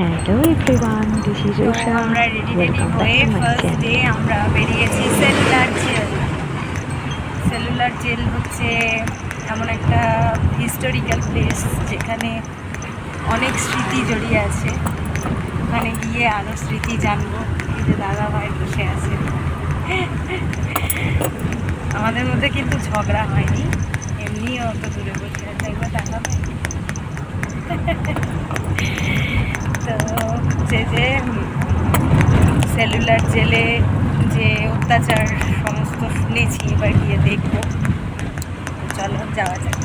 Everyone, this is তো Usha. আমরা ready ready হয়ে ফার্স্ট. ডে আমরা বেরিয়েছি সেলুলার জেল সেলুলার জেল হচ্ছে এমন একটা হিস্টোরিক্যাল প্লেস যেখানে অনেক স্মৃতি জড়িয়ে আছে। ওখানে গিয়ে আরও স্মৃতি জানব। এই যে দাদা ভাই বসে আছে। আমাদের মধ্যে কিন্তু ঝগড়া হয়নি। এমনি অত দূরে বসে আছে। একবার টাকা পাই তো যে যে সেলুলার জেলে যে অত্যাচার সমস্ত শুনেছি এবার গিয়ে দেখব। চলো, যাওয়া যাক।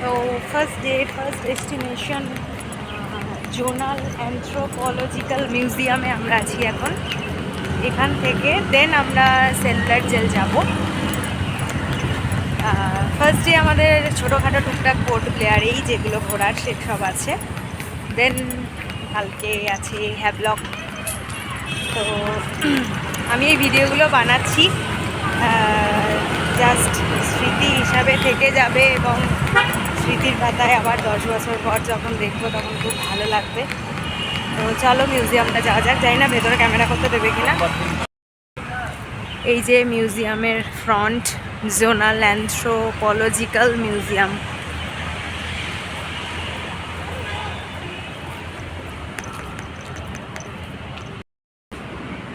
তো first day first destination zonal anthropological মিউজিয়ামে আমরা আছি এখন। এখান থেকে দেন আমরা সেলুলার জেল যাব। ফার্স্ট ডে আমাদের ছোটোখাটো টুকটাক পোর্ট প্লেয়ারেই যেগুলো ঘোরার, সেসব আছে। দেন, কালকে আছে হ্যাভলক তো আমি এই ভিডিওগুলো বানাচ্ছি। জাস্ট স্মৃতি হিসাবে থেকে যাবে এবং স্মৃতির পাতায় আবার দশ বছর পর যখন দেখব তখন খুব ভালো লাগবে। তো চলো মিউজিয়ামটা যাওয়া যাক। জানি না ভেতরে ক্যামেরা করতে দেবে কিনা। এই যে মিউজিয়ামের ফ্রন্ট জোনাল অ্যান্থ্রোপোলজিক্যাল মিউজিয়াম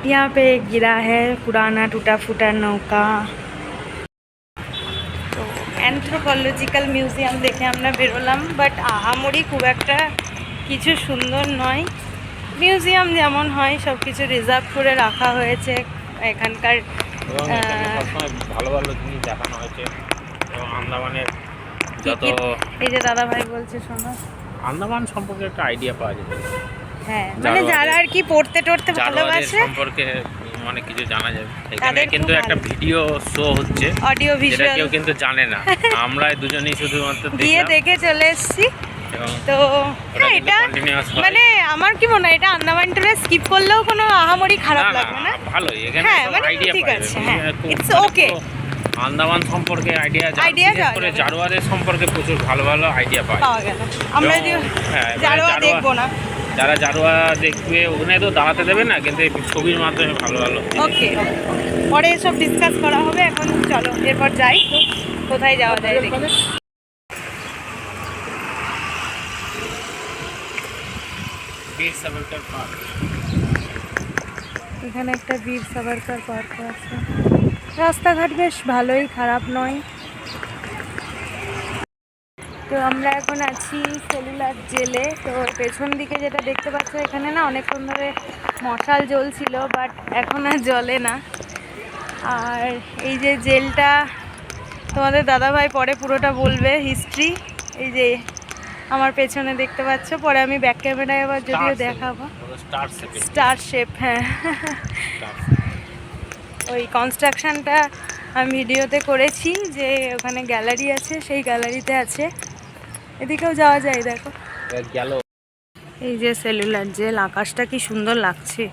यहाँ पे एक गिरा है पुराना टूटा फूटा नौका তো অ্যান্থ্রোপোলজিক্যাল মিউজিয়াম দেখে আমরা বেরোলাম বাট আহামরি খুব একটা কিছু সুন্দর নয় মিউজিয়াম যেমন হয় সব কিছু রিজার্ভ করে রাখা হয়েছে এখানকার এবং এখানে আহ, সবসময় ভালো ভালো জিনিস দেখানো হয়েছে এবং আন্দামানের কি যত কি এই যে দাদা ভাই বলছে শোনো আন্দামান সম্পর্কে একটা আইডিয়া পাওয়া যাবে হ্যাঁ মানে যারা আর কি পড়তে টড়তে ভালোবাসে। সম্পর্কে অনেক কিছু জানা যাবে। এখানে কিন্তু একটা ভিডিও শো হচ্ছে অডিও ভিজুয়াল কেউ কিন্তু জানে না। আমরা দুজনেই শুধুমাত্র দেখলাম। দেখে চলে এসেছি। তো হ্যাঁ এটা মানে আমার কি মনে হয় এটা আন্দামান টুরে স্কিপ করলেও কোনো আহামরি খারাপ লাগবে না। ভালোই। এখানে হ্যাঁ, মানে আইডিয়া ঠিক আছে, হ্যাঁ, খুব it's মানে আন্দামান সম্পর্কে আইডিয়া যাওয়া করে জারোয়ারের সম্পর্কে প্রচুর ভালো ভালো আইডিয়া পাওয়া গেল। আমরা হ্যাঁ, জারোয়া জারোয়া- দেখব না। যারা জারোয়া দেখবে ওখানে তো দাঁড়াতে দেবে না কিন্তু ছবির মাধ্যমে ভালো ভালো। ওকে পরে এসব ডিসকাস করা হবে এখন চলো এরপর যাই। তো কোথায় যাওয়া যায় দেখি। এখানে একটা বীর সাভারকার পার্ক আছে। রাস্তাঘাট বেশ ভালোই খারাপ নয়। তো আমরা এখন আছি সেলুলার জেলে। তো পেছন দিকে যেটা দেখতে পাচ্ছ এখানে না অনেকক্ষণ ধরে মশাল জ্বলছিল বাট এখন আর জ্বলে না। আর এই যে জেলটা তোমাদের দাদাভাই পরে পুরোটা বলবে হিস্ট্রি এই যে আমার পেছনে দেখতে পাচ্ছ পরে আমি ব্যাক ক্যামেরায় আবার যদিও দেখাবো। স্টার শেপ হ্যাঁ। ওই কনস্ট্রাকশানটা আমি ভিডিওতে করেছি যে ওখানে গ্যালারি আছে সেই গ্যালারিতে আছে। এদিকেও যাওয়া যায় দেখো। গেল। এই যে সেলুলার জেল আকাশটা কি সুন্দর লাগছে।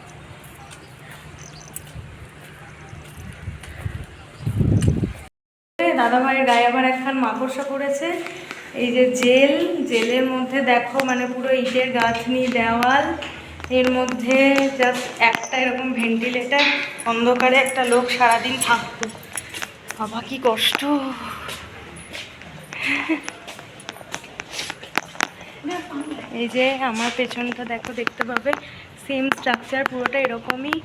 দাদা ভাইয়ের গায়ে আবার একখান মাকড়সা পড়েছে। এই যে জেল জেলের মধ্যে দেখো মানে পুরো ইটের গাঁথনি দেওয়াল। এর মধ্যে জাস্ট একটা এরকম ভেন্টিলেটার অন্ধকারে একটা লোক সারাদিন থাকতো। বাবা কি কষ্ট। এই যে আমার পেছনটা দেখো, দেখতে পাবে? সেম স্ট্রাকচার পুরোটা এরকমই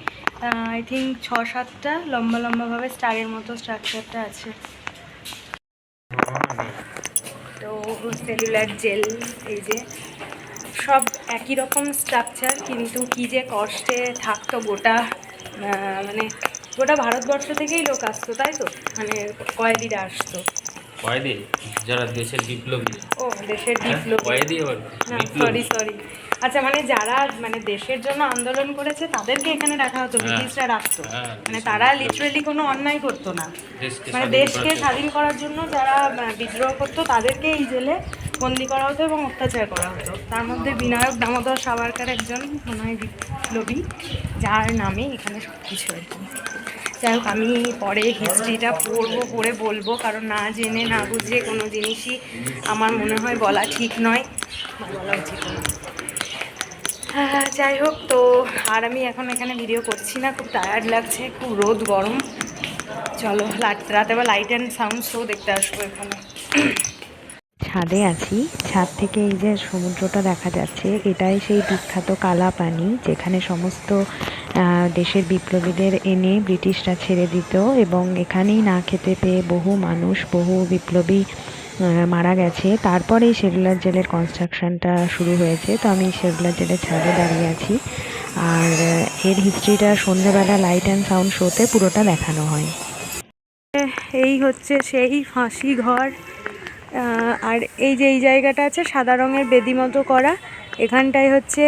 আই থিঙ্ক ছ সাতটা লম্বা লম্বাভাবে স্টারের মতো স্ট্রাকচারটা আছে। তো সেলুলার জেল এই যে। সব একই রকম স্ট্রাকচার কিন্তু কি যে কষ্টে থাকতো গোটা মানে গোটা ভারতবর্ষ থেকেই লোক আসতো, তাই তো? মানে কয়েদিরা আসতো। কয়েদি যারা দেশের বিপ্লবী। ও দেশের হ্যাঁ, বিপ্লবী। কয়েদি আবার সরি সরি আচ্ছা মানে যারা মানে দেশের জন্য আন্দোলন করেছে তাদেরকে এখানে রাখা হতো হ্যাঁ। ব্রিটিশরা রাখতো। হ্যাঁ, মানে তারা লিটারেলি কোনো অন্যায় করতো না। মানে দেশকে স্বাধীন করার জন্য যারা বিদ্রোহ করতো তাদেরকে এই জেলে বন্দি করা হতো এবং অত্যাচার করা হতো। তার মধ্যে বিনায়ক দামোদর সাভারকার একজন মনে হয় বিপ্লবী যার নামে এখানে সব কিছু আর কি। যাই হোক আমি পরে হিস্ট্রিটা পড়ব পড়ে বলব। কারণ না জেনে না বুঝে কোনো জিনিসই আমার মনে হয় বলা ঠিক নয়। বলা উচিত না। আহ, যাই হোক তো আর আমি এখন এখানে ভিডিও করছি না খুব টায়ার্ড লাগছে খুব রোদ গরম। চলো রাত- বা লাইট অ্যান্ড সাউন্ড শো দেখতে আসব এখানে। ছাদে আছি ছাদ থেকে এই যে সমুদ্রটা দেখা যাচ্ছে এটাই সেই বিখ্যাত কালা পানি যেখানে সমস্ত দেশের বিপ্লবীদের এনে ব্রিটিশরা ছেড়ে দিত এবং এখানেই না খেতে পেয়ে বহু মানুষ, বহু বিপ্লবী মারা গেছে। তারপরে এই জেলের কনস্ট্রাকশনটা শুরু হয়েছে। তো আমি সেলুলার জেলের ছাদে দাঁড়িয়ে আছি। আর এর হিস্ট্রিটা সন্ধ্যেবেলা লাইট অ্যান্ড সাউন্ড শোতে পুরোটা দেখানো হয়। এই হচ্ছে সেই ফাঁসি ঘর। আর এই যে এই জায়গাটা আছে, সাদা রঙের বেদি মতো করা এখানটায় হচ্ছে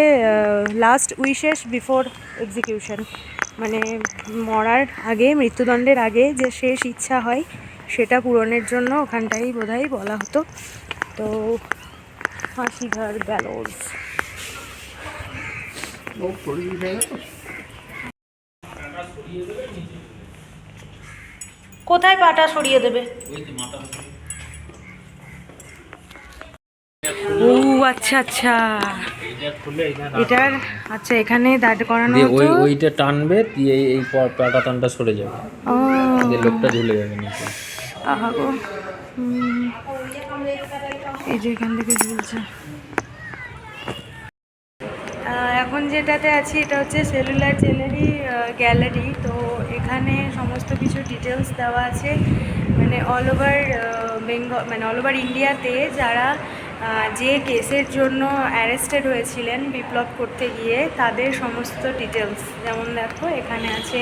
লাস্ট উইশেস বিফোর এক্সিকিউশন মানে মরার আগে মৃত্যুদণ্ডের আগে যে শেষ ইচ্ছা হয় সেটা পূরণের জন্য ওখানটাই বোধহয় বলা হতো। তো ফাঁসি ঘর গ্যালোস কোথায় পাটা সরিয়ে দেবে? আচ্ছা আচ্ছা। এটার আচ্ছা এখানে দাঁড় করানো দিয়ে ওই ওইটা টানবে দিয়ে এই- এই সরে যাবে। ও। দিয়ে লোকটা ঝুলে যাবে নিচে। আহা গো। এই যে এখান থেকে ঝুলছে। এখন যেটাতে আছি এটা হচ্ছে সেলুলার জেলারি গ্যালারি। তো এখানে সমস্ত কিছু ডিটেলস দেওয়া আছে। মানে অল ওভার বেঙ্গল মানে অল ওভার ইন্ডিয়াতে যারা যে কেসের জন্য অ্যারেস্টেড হয়েছিলেন বিপ্লব করতে গিয়ে, তাদের সমস্ত ডিটেলস যেমন দেখো, এখানে আছে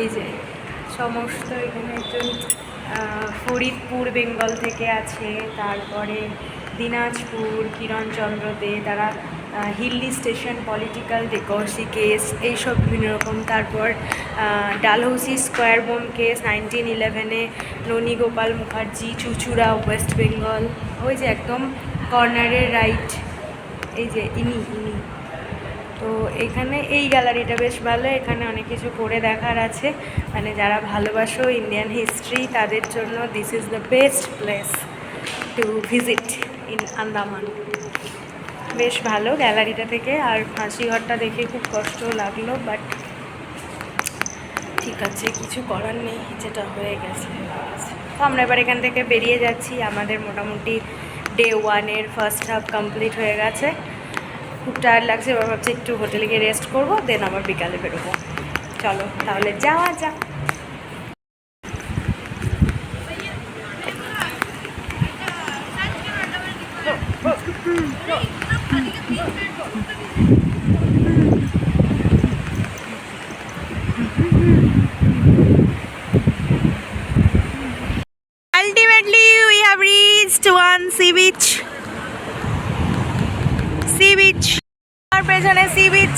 এই যে, সমস্ত এখানে একজন ফরিদপুর, বেঙ্গল থেকে আছে, তারপরে দিনাজপুর কিরণচন্দ্র দে, তারা হিল্লি স্টেশন পলিটিক্যাল ডেকর্সি কেস এইসব বিভিন্ন রকম, তারপর Dalhousie square bomb case nineteen ইলেভেনে ননী গোপাল মুখার্জি, চুচুড়া, ওয়েস্ট বেঙ্গল ওই যে একদম কর্নারের রাইট এই যে ইনি ইনি। তো এখানে এই গ্যালারিটা বেশ ভালো, এখানে অনেক কিছু করে দেখার আছে। মানে যারা ভালোবাসো ইন্ডিয়ান হিস্ট্রি তাদের জন্য this is the best place to visit in Andaman বেশ ভালো গ্যালারিটা থেকে, আর ফাঁসি ঘরটা দেখে খুব কষ্ট লাগল বাট ঠিক আছে, কিছু করার নেই, যেটা হয়ে গেছে হয়ে গেছে। তো আমরা এবার এখান থেকে বেরিয়ে যাচ্ছি। আমাদের মোটামুটি ডে ওয়ানের ফার্স্ট হাফ কমপ্লিট হয়ে গেছে। খুব টায়ার্ড লাগছে এবার ভাবছি একটু হোটেলে গিয়ে রেস্ট করব দেন আবার বিকালে বেরোবো। চলো তাহলে যাওয়া যাক। Ultimately, we have reached one sea beach. Sea beach. আর পেছনে sea beach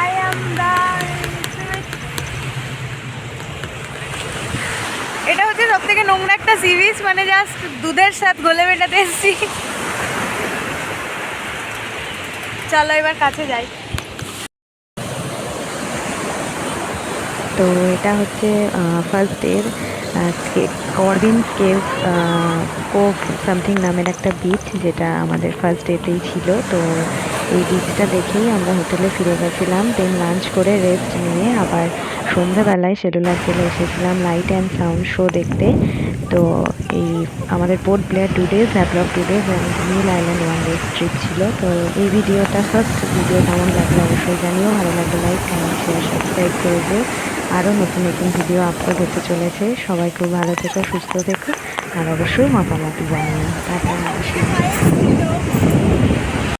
I am the এটা হচ্ছে সব থেকে নোংরা একটা সি বিচ মানে জাস্ট দুধের সাথে গলে মেটাতে এসেছি। চলো এবার কাছে যাই। তো এটা হচ্ছে ফার্স্ট এর করবিন কেভ কোভ সামথিং নামের একটা বিচ যেটা আমাদের ফার্স্ট ডেতেই ছিল। তো এই বিচটা দেখেই আমরা হোটেলে ফিরে গেছিলাম দেন লাঞ্চ করে রেস্ট নিয়ে আবার সন্ধ্যাবেলায় সেলুলার জেলে এসেছিলাম লাইট অ্যান্ড সাউন্ড শো দেখতে। তো এই আমাদের Port Blair two days Havelock two days এবং Neil island one days trip ছিল। তো এই ভিডিওটা ফার্স্ট ভিডিও কেমন লাগল অবশ্যই জানিও। ভালো লাগলে লাইক কমেন্ট শেয়ার সাবস্ক্রাইব করে দিও। আরও নতুন নতুন ভিডিও আপলোড হতে চলেছে। সবাই খুব ভালো থেকো, সুস্থ থেকো। আর অবশ্যই মতামত জানিও। টাটা